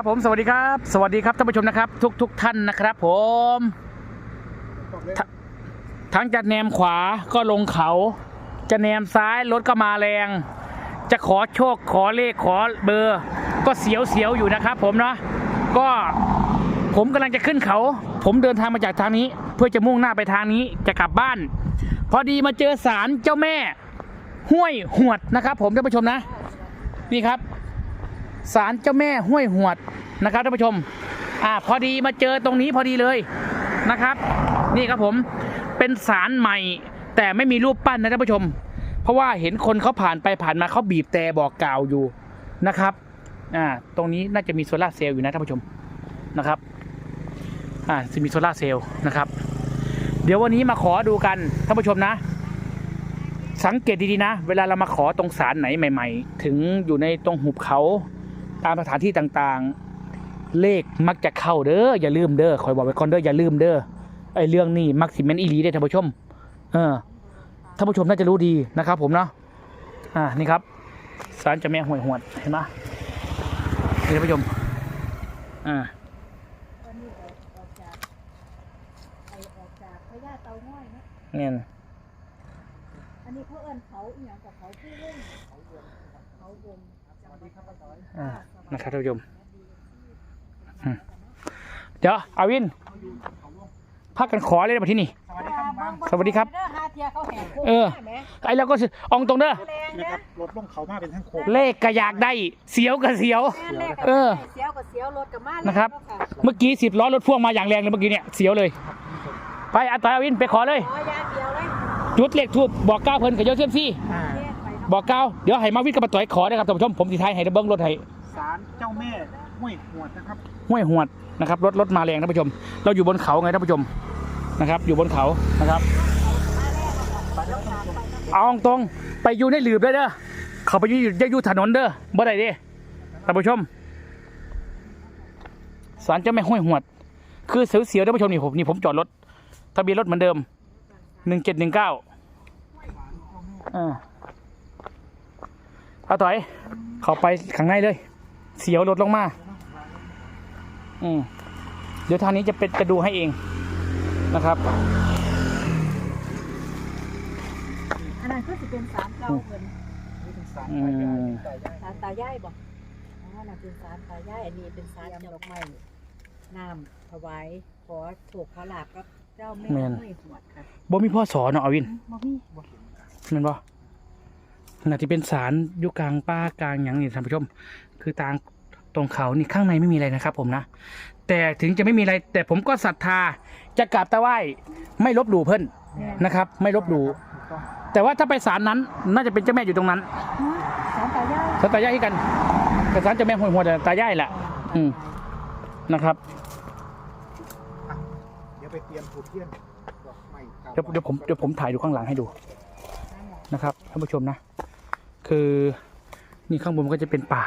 ครับผมสวัสดีครับ สวัสดีครับท่านผู้ชมนะครับ ทุกทุกท่านนะครับ ผมททั้งจะแนมขวาก็ลงเขา จะแนมซ้ายรถก็มาแรง จะขอโชคขอเลขขอเบอร์ ก็เสียวเสียวอยู่นะครับ ผมเนาะก็ผมกำลังจะขึ้นเขา ผมเดินทางมาจากทางนี้ เพื่อจะมุ่งหน้าไปทางนี้จะกลับบ้าน พอดีมาเจอศาลเจ้าแม่ ห้วยหวดนะครับ ผมท่านผู้ชมนะ นี่ครับ ศาลเจ้าแม่ห้วยหวดนะครับท่านผู้ชม อ่าพอดีมาเจอตรงนี้พอดีเลยนะครับ นี่ครับผมเป็นศาลใหม่ แต่ไม่มีรูปปั้นนะท่านผู้ชม เพราะว่าเห็นคนเขาผ่านไปผ่านมาเขาบีบแต่บอกกล่าวอยู่นะครับอ่าตรงนี้น่าจะมีโซลาเซลล์อยู่นะท่านผู้ชมนะครับอ่าจะมีโซลาเซลล์นะครับ เดี๋ยววันนี้มาขอดูกันท่านผู้ชมนะ สังเกตดีๆนะ เวลาเรามาขอตรงศาลไหนใหม่ ๆ ถึงอยู่ในตรงหุบเขา ตามสถานที่ต่างๆ เลขมักจะเข้าเด้ออย่าลืมเด้อคอยบอกไว้ก่อนเด้ออย่าลืมเด้อไอ้เรื่องนี้มักสิเมนอีหลีได้อท่านผู้ชม เออท่านผู้ชมน่าจะรู้ดีนะครับ ผมเนาะอ่านี่ครับศาลเจ้าแม่ห่วยหวดเห็นไหมนี่ท่านผู้ชมอ่าวันนี้ออกออกจากไอออกจากพญาเตาง่อยนะเนี่ยอันนี้เขาเอิ้นเขาอีหยังกับเขาผู้เล่นเขาวงเขาวงสวัสดีครับป้าต้อยอ่า นะครับท่านผู้ชมอืมเดี๋ยวอาวินพักกันขอเลยนะมาที่นี่ สวัสดีครับเด้อหาเทียเขาแหกโค้งเออได้ไหมไอ้เราก็สิอองตรงเด้อแรงนะนะครับรถลงเขามาเป็นทั้งโค้งเลขก็อยากได้ เสียวก็เสียวแม่นแรกเออ เสียวกับเสียวรถกับมานะครับแล้วเมื่อกี้สิบล้อรถพ่วงมาอย่างแรงเลยเมื่อกี้เนี่ย เสียวเลย ไปอาตอยอาวินไปขอเลยขอยางเดียวเลยจุดเลขทูบบอกก้าวเพิ่นกับโยเซฟซี่อ่าแยกไปเนาะบอกก้าวเดี๋ยวให้มาวิทย์กับป้าต่อยขอได้ครับท่านผู้ชมผมสิทายให้เบิ้งรถให้ ศาลเจ้าแม่ห้วยหวดนะครับห้วยหวดนะครับรถรถมาแรงท่านผู้ชม เราอยู่บนเขาไงท่านผู้ชมนะครับ อยู่บนเขานะครับเอาตรงไปอยู่ในหลืบได้เด้อเขาไปอยู่จะอยู่ถนนเด้อบ่ได้เด้ท่านผู้ชมศาลเจ้าแม่ห้วยหวด คือเสียวๆท่านผู้ชมนี่ผมนี่ผมจอดรถทะเบียนรถเหมือนเดิมหนึ่งเจ็ดหนึ่งเก้าอ่าเอาต่อย เข้าไปข้างในเลย เสียวรถลงมา อืมเดี๋ยวทางนี้จะเป็นจะดูให้เองนะครับ อันนั้นคือสิเป็นสารเก่าเพิ่นนี่เป็นศาลอืมตายายตายายสารตายายบ่อ๋อน่ะเป็นสารตายายอันนี้เป็นสารดอกไม้น้ำถวายขอโชคขอลาบกับเจ้าแม่ห้วยหวดค่ะบ่มีพ่อสอนเนาะอวินบ่มีบ่เห็นครับแมันบ่ขณะที่เป็นสารอยุกลางป่ากลางอย่างนี้ท่านผู้ชม คือทางตรงเขานี่ข้างในไม่มีอะไรนะครับ ผมนะ แต่ถึงจะไม่มีอะไร แต่ผมก็ศรัทธาจะกราบตะไหว้ไม่ลบหลู่เพิ่นนะครับ ไม่ลบหลู่ถูกต้องแต่ว่าถ้าไปศาลนั้น น่าจะเป็นเจ้าแม่อยู่ตรงนั้นสารตายายศาลตายายที่กันกับศาลเจ้าแม่หัวหัวแต่ตายายแหละอืมนะครับเดี๋ยวไปเตรียมผูกเทียนดอกไม้เก่าเดี๋ยวเดี๋ยวผมเดี๋ยวผมถ่ายดูข้างหลังให้ดูนะครับท่านผู้ชมนะ คือ นี่ข้างบนก็จะเป็นป่า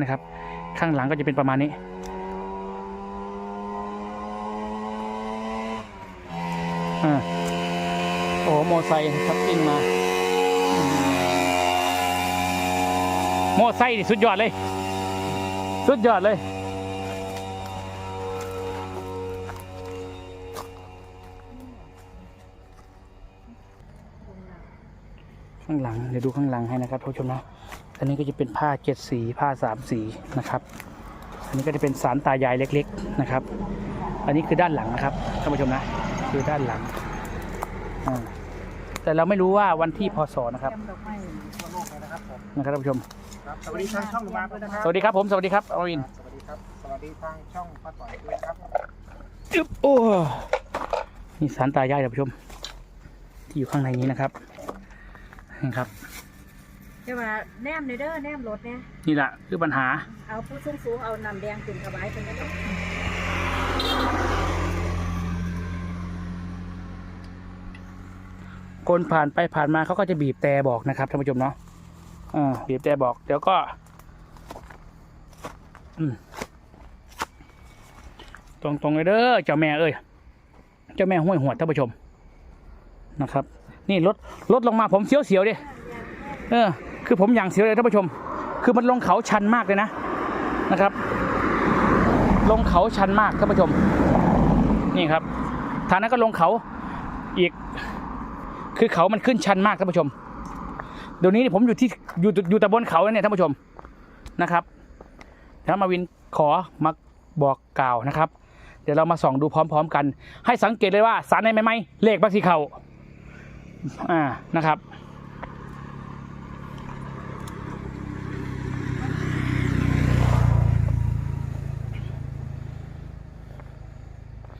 นะครับ ข้างหลังก็จะเป็นประมาณนี้ อ่าโอ้โมไซค์ทับอิงมาอืมไซค์นี่สุดยอดเลย สุดยอดเลย ข้างหลัง เดี๋ยวดูข้างหลังให้นะครับท่านผู้ชมนะ อันนี้ก็จะเป็นผ้าเจ็ดสีผ้าสามสีนะครับ อันนี้ก็จะเป็นสารตายายเล็กๆนะครับ อันนี้คือด้านหลังนะครับท่านผู้ชมนะคือด้านหลังอ่าแต่เราไม่รู้ว่าวันที่พศนะครับเตรียมดอกไม้ทั่วโลกเลยนะครับผมนะครับท่านผู้ชมครับสวัสดีทางช่องหนูมาด้วยนะครับสวัสดีครับผมสวัสดีครับอวินสวัสดีครับสวัสดีทางช่องป้าต่อยด้วยครับอึ๊บโอ้นี่สารตายายท่านผู้ชม ที่อยู่ข้างในนี้นะครับนี่ครับ จะว่าแนมเลยเด้อแนมรถเนี่ยนี่แหละคือปัญหา เอาผู้สูงสูงๆเอาน้ำแดงขึ้นถวายเป็นเด้อคนผ่านไปผ่านมาเขาก็จะบีบแต่บอกนะครับท่านผู้ชมเนาะอ่าบีบแต่บอก เดี๋ยวก็ อืมตรงตรงๆเลยเด้อเจ้าแม่เอ้ยเจ้าแม่ห้วยหวดท่านผู้ชมนะครับ นี่รถรถลงมาผมเสียวเสียวๆดิเออ คือผมอย่างเสียวเลยท่านผู้ชม คือมันลงเขาชันมากเลยนะนะครับ ลงเขาชันมากท่านผู้ชม นี่ครับทางนั้นก็ลงเขาอีก คือเขามันขึ้นชันมากท่านผู้ชม เดี๋ยวนี้ผมอยู่ที่อยู่อยู่ต่บนเขาเนี่ยท่านผู้ชมนะครับแล้วมาวินขอมาบอกกล่าวนะครับ เดี๋ยวเรามาส่องดูพร้อม ๆ กัน ให้สังเกตเลยว่าสารในไหมเลขบักสีเขาอ่านะครับ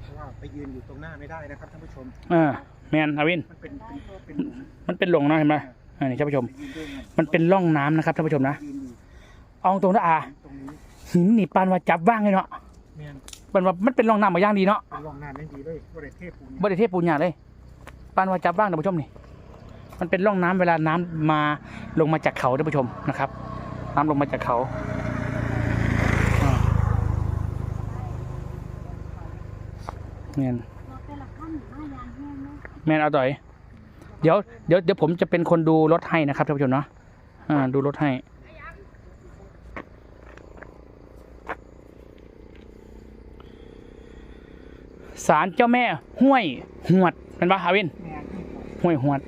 เพราะว่าไปยืน อยู่ตรงหน้าไม่ได้นะครับท่านผู้ชมเออแมนอาวิน มันเป็นเป็นเป็นหลุมมันเป็นหลงนะเห็นไหมอ่านี่ท่านผู้ชมไปยืนด้วยไงมันเป็นร่องน้ำนะครับท่านผู้ชมนะ ยืนอยู่เอาตรงนะอาตรงนี้หินนี่ปานว่าจับว่างเลยเนาะแม่นปานว่ามันเป็นร่องน้ำมาอย่างดีเนาะเป็นร่องน้ำไม่ดีเลยบริเทพปูนบริเทพปูนหยาเลยปานว่าจับว่างท่านผู้ชมนี่ มันเป็นร่องน้ำเวลาน้ำมาลงมาจากเขาท่านผู้ชมนะครับ น้ำลงมาจากเขาอ่า แมนแมนเอาต่อย เดี๋ยวเดี๋ยวเดี๋ยวผมจะเป็นคนดูรถให้นะครับท่านผู้ชมเนาะอ่า ดูรถให้ศาลเจ้าแม่ห้วยหวดเป็นปะอาวินแม่นที่ผมห้วยหวด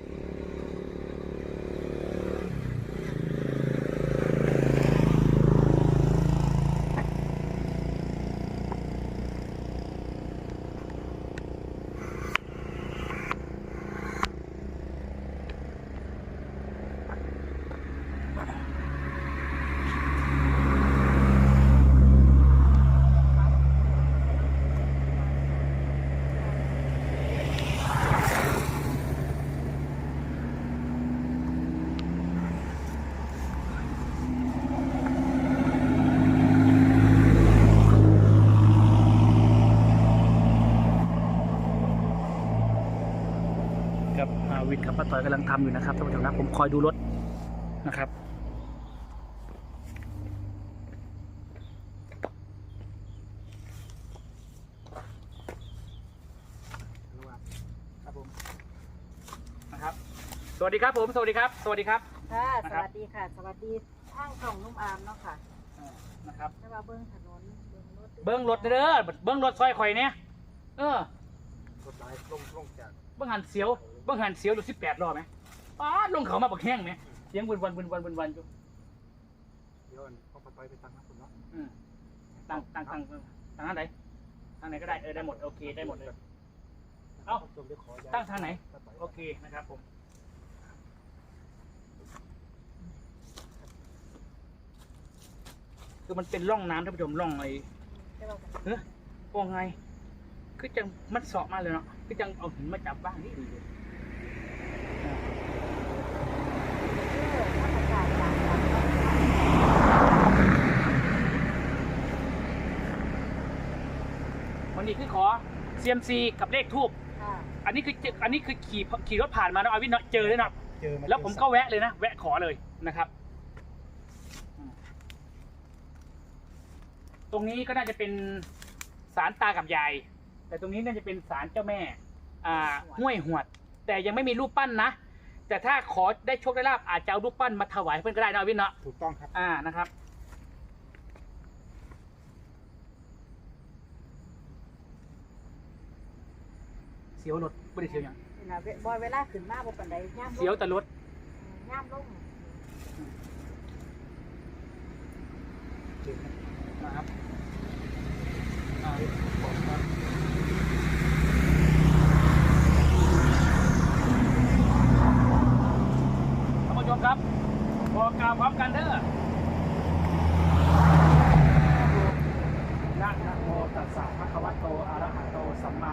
ต่อยกำลังทำอยู่นะครับท่านผู้ชมนะผมคอยดูรถนะครับรู้ว่าครับผมนะครับ สวัสดีครับผม สวัสดีครับ สวัสดีครับ ค่ะนะสครับวัสดีค่ะ สวัสดีทางช่องนุ่มอามเนาะค่ะอ่านะครับแต่ว่าเบิ้งถนนเบิ้งรถเบิ้งรถเด้อ เบิ้งรถซอยข่อยเนี่ยเออรถไฟลงลงจาก เบิ้งหันเสียวเบิ้งหันเสียวดูสิบแปดรอบไหมป้าดลงเขามาบักแห้งไหมเสียงวนวันวนวันวนวันอยู่เดี๋ยวพ่อปะต้อยไปตั้งนะคุณเนาะอืมตั้งตั้งตั้งตั้งทางไหนทางไหนก็ได้เออได้หมดโอเคได้หมดเลยเอ้าชมไปขอย้ยตั้งทางไหนป้ต้อยโอเคนะครับผมคือมันเป็นร่องน้ำท่านผู้ชมร่องไอ้แต่ว่าเฮ้ยว่าไง คือจังมันเสาะมาเลยเนาะคือจังเอาหินมาจับบ้างนี่ดีเลยเออถ้าประกาศจากทางวันนี้คือขอ CMC กับเลขทูบค่ะอันนี้คือเจออันนี้คือขี่ขี่รถผ่านมาเนาะอาวินเนาะเจอเลยเนาะเจอมาแล้วผมก็แวะเลยนะ แวะขอเลยนะครับอืมตรงนี้ก็น่าจะเป็นศาลตากับยาย แต่ตรงนี้น่าจะเป็นศาลเจ้าแม่อ่าห้วยหวด แต่ยังไม่มีรูปปั้นนะ แต่ถ้าขอได้โชคได้ลาบอาจจะเอารูปปั้นมาถวายเพื่อนก็ได้นะอาวินเนาะถูกต้องครับ อ่านะครับ เสียวรถไม่ได้เสียวอย่างนี่นะเวบอยเวลาขึ้นมาบ่ปานใดย่ามลงเสียวแต่รถย่ามลงเจอครับนะครับอ่าท่านผู้ชมครับบอกกล่าวพร้อมกันเด้อนะนะโมตัสสะภะคะวะโตอะระหะโตสัมมา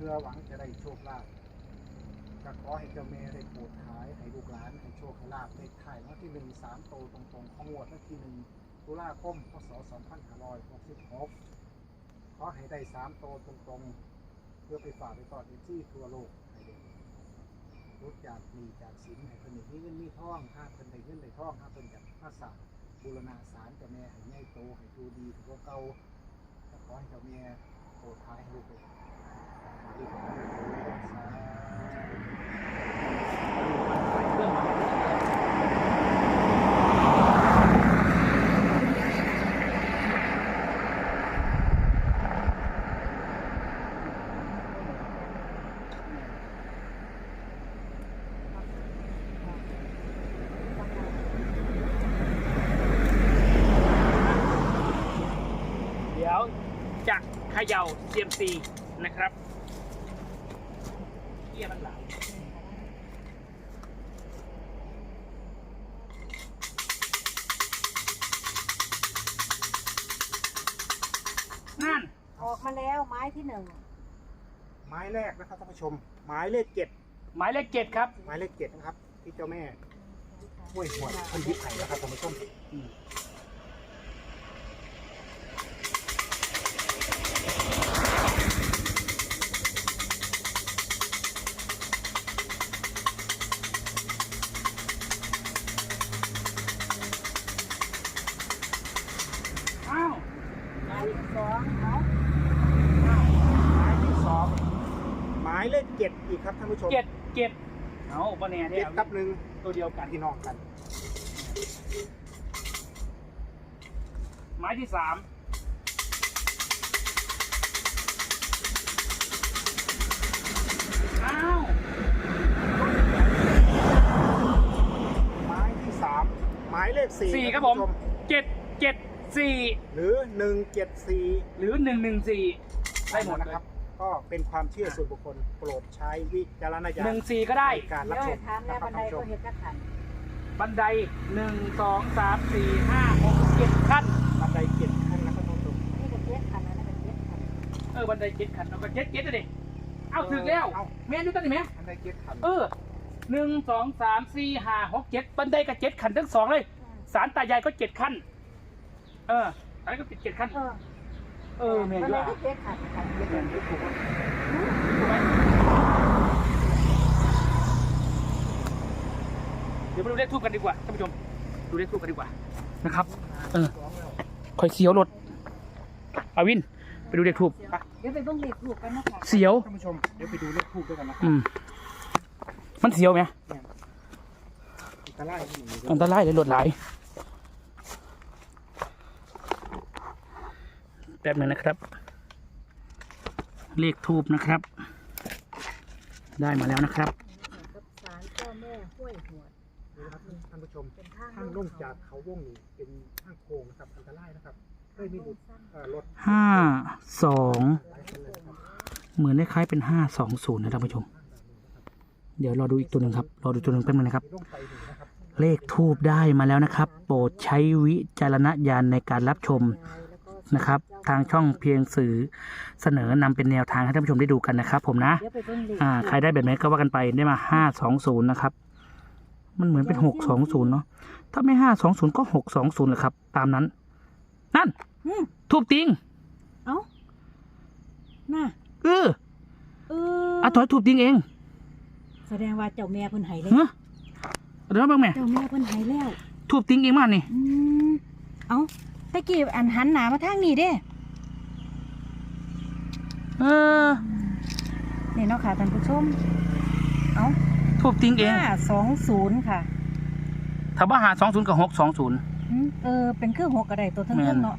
ื่ อหวังจะได้โชคลาภก็ขอให้เจ้าแม่ได้โปรดท้ายให้ลูกหลานให้โชคให้ลาภเลขท้ายวันที่หนึ่งสามโตวตรงๆของงวดวันที่หนึ่งตุลาคมพศสองพันห้าร้อยหกสิบหกขอให้ได้สามโตวตรงๆ เพื่อไปฝากไปตอนอีกที่ทั่วโลกให้ได้รุดจากมีจากสินให้เพิ่นได้มีเงินมีทองห้าเพิ่นได้เงินได้ทองห้าเพิ่นจากมาสร้าบูรณาศาลเจ้าแม่ให้ใหญ่โตให้ดูดีถือว่าเก่าก็ขอให้เจ้าแม่โปรดท้ายให้ลูกเลย เดี๋ยวจะเขย่า CMC นะครับ เกียร์มันหลายนั่น ออกมาแล้วไม้ที่หนึ่งไม้แรกนะครับท่านผู้ชม ไม้เลขเจ็ดหมายเลขเจ็ดครับ ไม้เลขเจ็ดนะครับที่เจ้าแม่ห้วยหวดเพันยิบไผ่นะครับท่านผู้ชมอืม เอาปะแน่เจ็เนี่ดยกับหนึ่งตัวเดียวกันพี่น้องกันหมายที่สามอ้าวไม้ที่สามไม้เลขสี่สี่นะครับผมท่านผู้ชเจ็ดเจ็ดสี่หรือหนึ่งเจ็ดสี่หรือหนึ่งหนึ่งสี่ได้หมดนะนะคครัรับ บ ก็เป็นความเชื่อส่วนบุคคลโปรดใช้วิจารณญาณหนึ่งสี่ก็ได้ ในการรับเดี๋ยวชให้มถามแล้นะวครับับนไดท่านผู้ชก็ม เห็นจะขันบันไดหนึ่งสองสามสี่ห้าหกเจ็ดขั้น บันไดเจ็ดขั้นนะครับท่านผู้ชมนี่ก็เจ็ดขันอันนั้นก็เจ็ดขันเออบันไดเจ็ดขั้นเราก็เจ็ดเจ็ดเลยดิเอาถึงแล้วเอาแม่นอยู่ตั้งแต่แม่บันไดเจ็ดขั้นเออหนึ่งสองสามสี่ห้าหกเจ็ดบันไดก็เจ็ดขั้นทั้งสองเลยสารตายายก็เจ็ดขั้น เออสารก็ปิดเจ็ดขั้น เออ เออแม่นบัอนยู่ไดอะก็เจ็ดขันขันเจ็ดขั้นที่ถูกว่าถูกไหมเดี๋ยวไปดูเลขทูบกันดีกว่าท่านผู้ชม ดูเลขทูบกันดีกว่านะครับ เออคอยเสียวรถอาวิน ไปดูเลขทูบเดี๋ยวไปเบิ่งเลขลูกกันนะคะเสียวท่านผู้ชมเดี๋ยวไปดูเลขทูบด้วยกันนะครัอืมมันเสียวไหมอันตรายที่หนึ่งอันตรายเลยรถหลาย แป๊บหนึงนะครับ เลขทูบนะครับ ได้มาแล้วนะครับกับศาลเจ้าแม่ห้วยหัวดนี่นะครับท่านผู้ชมเป็นทางทางลงจากเขาวงนี่เป็นทางโค้งนะครับอันตรายนะครับเคยมีรถเอ่อรถห้าสองหลายคันเลยนะครับเหมือนคล้ายๆเป็นห้าสองศูนย์นะท่านผู้ชม เดี๋ยวรอดูอีกตัวหนึ่งครับรอดูตัวหนึ่งแป๊บนึงนะครับ มีลงไปหนึ่งนะครับเลขทูบได้มาแล้วนะครับ โปรดใช้วิจารณญาณในการรับชม นะครับ ทางช่องเพียงสื่อเสนอนำเป็นแนวทางให้ท่านผู้ชมได้ดูกันนะครับ ผมนะเดี๋ยวไปเบิ่งเลขอ่าใครได้แบบไหนก็ว่ากันไปได้มาห้าสองศูนย์นะครับ มันเหมือนเป็นหกสองศูนย์เนาะถ้าไม่ห้าสองศูนย์ก็หกสองศูนย์แหละครับ ตามนั้น นั่นอืมทูบติงเอ้าน่ะเออเอออาถอยทูบติงเอง แสดงว่าเจ้าแม่เพิ่นใหายแล้วเฮ้ยเดี๋ยวบ้างแม่เจ้าแม่เพิ่นใหายแล้วทูบติงเองมากนี่อืมเอ้า ตะกี้อันหันหน้ามาทางนี้เด้เออนี่เนาะค่ะท่านผู้ชม เอ้าทูบติงเองห้าสองศูนย์ค่ะ ถ้าว่าหาสองศูนย์กับหกสองศูนย์อืมเออ เป็นเครื่องหกกระไดตัวทั้งแม่เรื่อนงเนาะ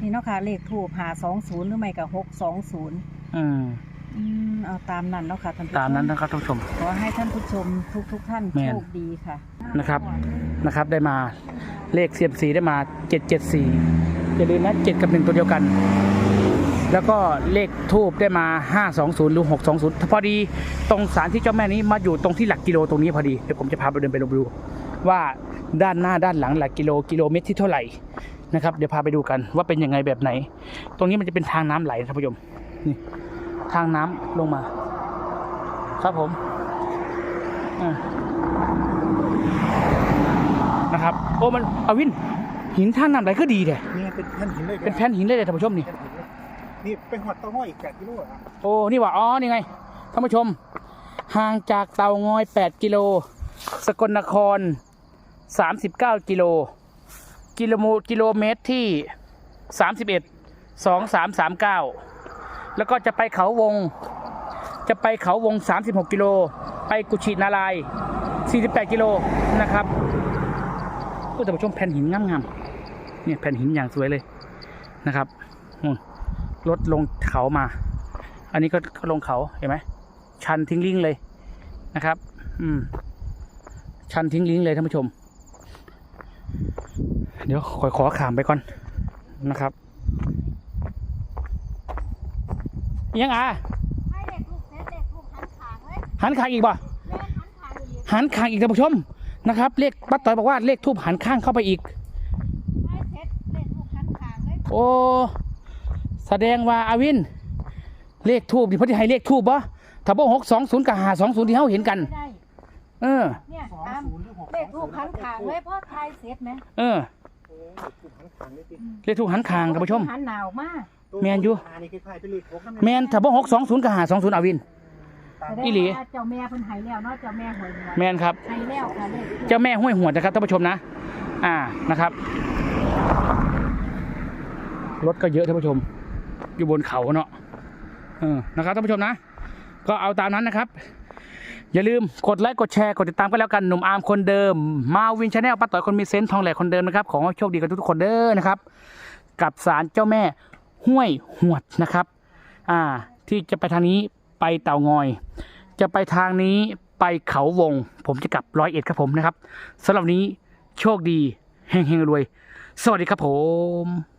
นี่เนาะค่ะ เลขถูกหาสองศูนย์หรือไม่กับหกสองศูนย์อืมอืมเอาตามนั้นเนาะค่ะท่านผู้ชม ตามนั้นนะครับท่านผู้ชม ขอให้ท่านผู้ชมทุกทุกๆท่านแม่นโชคดีค่ะ นะครับ นะครับ ได้มา เลขเสียมสีได้มาเจ็ดเจ็ดสี่อย่าลืมนะเจ็ดกับหนึ่งตัวเดียวกัน แล้วก็เลขทูบได้มาห้าสองศูนย์หรือหกสองศูนย์พอดีตรงสารที่เจ้าแม่นี้มาอยู่ตรงที่หลักกิโลตรงนี้พอดี เดี๋ยวผมจะพาไปเดินไปดูว่าด้านหน้าด้านหลังหลักกิโลกิโลเมตรที่เท่าไหร่นะครับ เดี๋ยวพาไปดูกันว่าเป็นยังไงแบบไหน ตรงนี้มันจะเป็นทางน้ำไหลท่านผู้ชมนี่ทางน้ำลงมา ครับผมอ่า นะครับ โอ้มันเอาวินหินทางน้ำไหลก็ดีแท้นี่เป็นแผ่นหินเลยเป็นแผ่นหินเลยเลยท่านผู้ชมนี่แผ่นหินเลยนี่เป็นหัวเต้าห้อยอีกแปดกิโลอะโอ้ นี่ว่า อ๋อ นี่ไง ท่านผู้ชม ห่างจากเตางอย 8 กิโล สกลนคร 39 กิโล กิโลโมกิโลเมตรที่ 31 2339 แล้วก็จะไปเขาวง จะไปเขาวง 36 กิโล ไปกุชินารายณ์48 กิโลนะครับ ก็ท่านผู้ชมแผ่นหินงามๆเนี่ยแผ่นหินอย่างสวยเลยนะครับอืมรถลงเขามา อันนี้ก็ก็ลงเขาเห็นไหมชันทิ้งลิงเลยนะครับ อืม ชันทิ้งลิงเลยท่านผู้ชม เดี๋ยวขอขอขามไปก่อนนะครับยังอะให้เด็กลูกเซตเด็กลูกหันขางเลยหันขางอีกบ่แม่หันขางอีกหันขางอีกท่านผู้ชม นะครับ เลขป้าต่อยบอกว่าเลขทูบหันข้างเข้าไปอีกให้เซตเด็กลูกหันขางเลยโอ้แสดงว่าอาวิน เลขทูบนี่เพ่อที่ให้เลขทูบบ่ถ้าบ่หกสองศูนย์กับหาสองศูนย์ที่เขาเห็นกันไม่ได้เออ เนี่ยสองตามศูนย์หรือหกเด็กลูกหันขางเลยพ่อทายเซตไหมเออโอ้ยถูกหันขังเลยติเลขทูบหันขางท่านผู้ชมหันหนาวมากแม่นอยู่อันนี้คล้ายๆเป็นเลขหกะแมนถ้าบ่หกสองศูนย์กับหาสองศูนย์อาวินตามแสดง อีหลีว่าเจ้าแม่เพิ่นใหายแล้วเนาะเจ้าแม่หวยหวยแมนครับใหายแล้วค่ะเลขเจ้าแม่ห้วยหวดนะครับท่านผู้ชมนะ อ่านะครับ รถก็เยอะท่านผู้ชม อยู่บนเขาเนาะเออนะครับท่านผู้ชมนะ ก็เอาตามนั้นนะครับ อย่าลืมกดไลค์กดแชร์กดติดตามกันแล้วกันหนุ่มอาร์มคนเดิม มาวินชาแนลป้าต่อยคนมีเซนส์ทองแหลกคนเดิมนะครับขอให้โชคดีกันทุกๆคนเด้อนะครับ กับศาลเจ้าแม่ห้วยหวดนะครับ อ่า ที่จะไปทางนี้ ไปเต่างอย จะไปทางนี้ไปเขาวง ผมจะกลับร้อยเอ็ดครับผมนะครับสำหรับนี้โชคดีเฮงๆรวย สวัสดีครับผม